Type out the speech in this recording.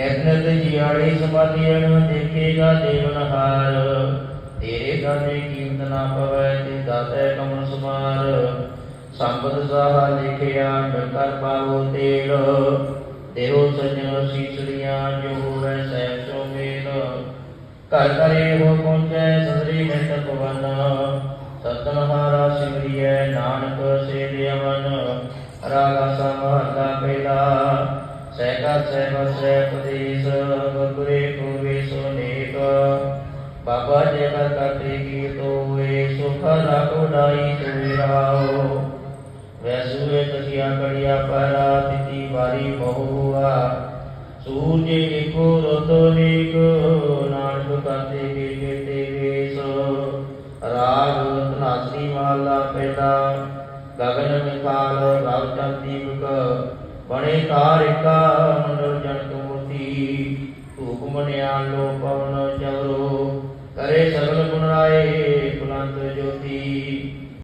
ਨਿਤ ਨਿਤ ਜਿਆੜੀ ਸਮਾਧੀਨ ਦੇਖੇਗਾ ਦੇਵਨਹਾਰ ਤੇਰੇ ਗਾਨੇ ਕੀਮਤ ਪਵੈ ਤੇ ਦਾਤੇ ਕਮਲ ਸਮਾਰ। ਸੰਪਦ ਸਾਹਾ ਲਿਖਿਆ ਕਰ ਪਾਵੋ ਤੇਲ। ਦੇਹੋ ਸਜਣ ਸੀਸੜੀਆਂ, ਜੋ ਹੋਵੇ ਸਹਿਬ ਸੋ ਮੇਲ। ਘਰ ਘਰੇ ਹੋ ਪਹੁੰਚੈ, ਸਦਰੀ ਮਿੰਟ ਪਵਨ ਸਤਨਹਾਰਾ ਸਿਮਰਿਐ, ਨਾਨਕ ਸੇ ਰਾਗਾ ਸਮਹਤਾ ਪਹਿਲਾ। सैकस्य वस्रपदेश बकुरे भुवेशो नेक बाबा जगत कपि तो वे सुख रघुडाई तुराओ वैसुए तसिया कड़िया परा तिथि बारी बहु हुआ सूर्य एको रतो नेको नाटक करते के केते वेश राग नासरी माला पैदा गगन में काल रावचन दीपक ਮਿਕਾਲ ਬਣੇ ਤਾਰਿਕਾ ਮੰਡਲ ਜਨਕ ਮੂਰਤੀ ਧੂਪ ਮਨਿਆ ਪਵਨ ਚਵਰੋ